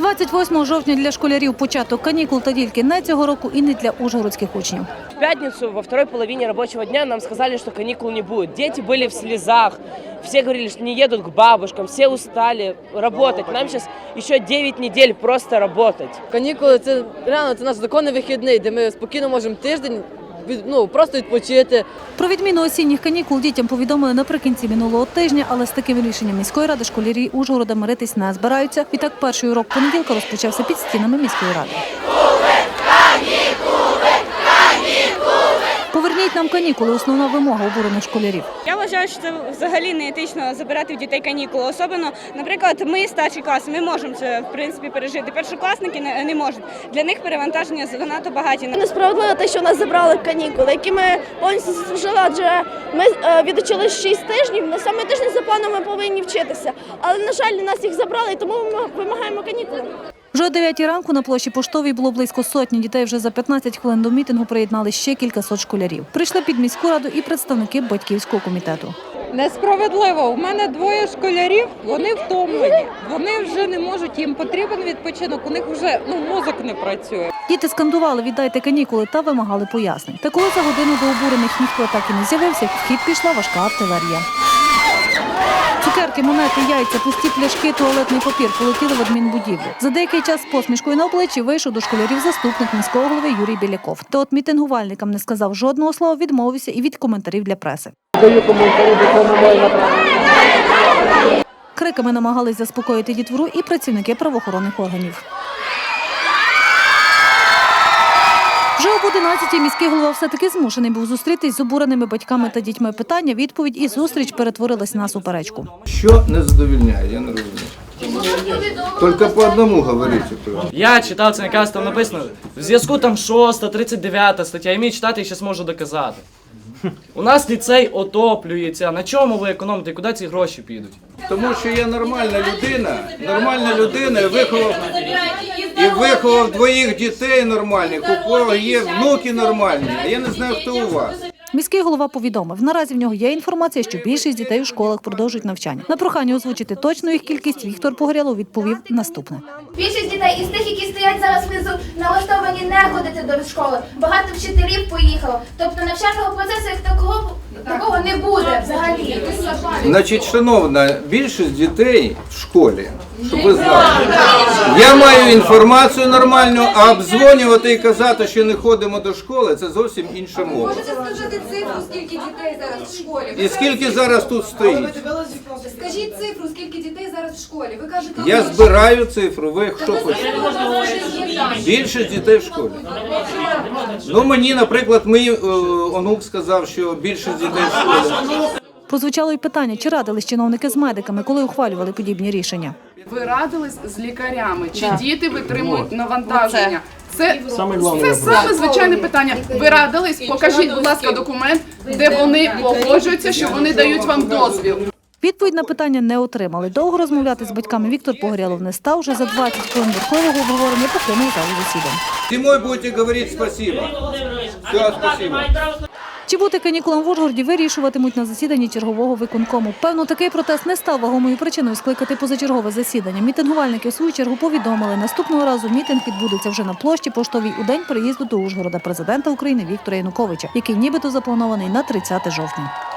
28 жовтня для школярів початок канікул та тільки не цього року і не для ужгородських учнів. В пятницу во второй половине рабочего дня нам сказали, что каникул не будет. Дети были в слезах. Все говорили, что не едут к бабушкам, все устали работать. Нам сейчас еще 9 недель просто работать. Канікули це реально це наш законний вихідний, де ми спокійно можемо тиждень ну, просто відпочити. Про відміну осінніх канікул дітям повідомили наприкінці минулого тижня, але з таким рішенням міської ради школярі Ужгорода миритись не збираються. Відтак перший урок понеділка розпочався під стінами міської ради. Поверніть нам канікули. Основна вимога обурених школярів. Я вважаю, що це взагалі не етично забирати в дітей канікули. Особливо, наприклад, ми старші класи, ми можемо це в принципі пережити. Першокласники не, не можуть. Для них перевантаження занадто багаті. Несправедливо те, що нас забрали канікули, які ми повністю заслужили, адже ми е, відучились 6 тижнів. На саме тиждень за планом ми повинні вчитися. Але на жаль, нас їх забрали, тому ми вимагаємо канікули. Вже о 9 ранку на площі Поштовій було близько сотні дітей. Вже за 15 хвилин до мітингу приєднали ще кількасот школярів. Прийшли під міську раду і представники батьківського комітету. Несправедливо. У мене двоє школярів, вони втомлені. Вони вже не можуть, їм потрібен відпочинок, у них вже ну, мозок не працює. Діти скандували «Віддайте канікули» та вимагали пояснень. Та коли за годину до обурених ніхто так і не з'явився, в хід пішла важка артилерія. Цукерки, монети, яйця, пусті пляшки, туалетний папір полетіли в адмінбудівлю. За деякий час з посмішкою на обличчі вийшов до школярів заступник міського голови Юрій Біляков. Та от мітингувальникам не сказав жодного слова, відмовився і від коментарів для преси. Криками намагались заспокоїти дітвору і працівники правоохоронних органів. Вже об 11 міський голова все-таки змушений був зустрітись з обуреними батьками та дітьми. Питання, відповідь і зустріч перетворилась на суперечку. Що не задовільняє, я не розумію. Тільки по одному говорите. Я читав це наказ, там написано в зв'язку там 6, 39 стаття, і мені читати і зараз можу доказати. У нас ліцей отоплюється. На чому ви економите? Куди ці гроші підуть? Тому що я нормальна людина, нормальна людина, і виховав, і виховав двоїх дітей нормальних, у кого є внуки нормальні, а я не знаю, хто у вас. Міський голова повідомив, наразі в нього є інформація, що більшість дітей у школах продовжують навчання. На прохання озвучити точну їх кількість Віктор Погорялов відповів наступне. Більшість дітей із тих, які стоять зараз внизу, налаштовані не ходити до школи. Багато вчителів поїхало. Тобто навчального процесу як такого такого не буде взагалі. Значить, шановна, більшість дітей в школі, щоб ви знали. Я маю інформацію нормальну, а обдзвонювати і казати, що не ходимо до школи, це зовсім інша мова. Можете сказати цифру, скільки дітей зараз в школі? І скільки зараз тут стоїть? Скажіть цифру, скільки дітей зараз в школі? Ви кажете, Я збираю цифру, ви що хочете? Більшість дітей в школі. Ну мені, наприклад, мій е, онук сказав, що більшість дітей в школі. Прозвучало й питання, чи радились чиновники з медиками, коли ухвалювали подібні рішення. Ви радились з лікарями, чи діти витримують навантаження? Це це саме звичайне питання. Ви радились? Покажіть, будь ласка, документ, де вони погоджуються, що вони дають вам дозвіл. Відповідь на питання не отримали. Довго розмовляти з батьками Віктор Погорялов не став. Вже за 20 хвилин верхового обговорення покинув залу засідань. Зимой будете говорити спасибо. Все, спасибо. Чи бути канікулам в Ужгороді вирішуватимуть на засіданні чергового виконкому. Певно, такий протест не став вагомою причиною скликати позачергове засідання. Мітингувальники в свою чергу повідомили, наступного разу мітинг відбудеться вже на площі поштовій у день приїзду до Ужгорода президента України Віктора Януковича, який нібито запланований на 30 жовтня.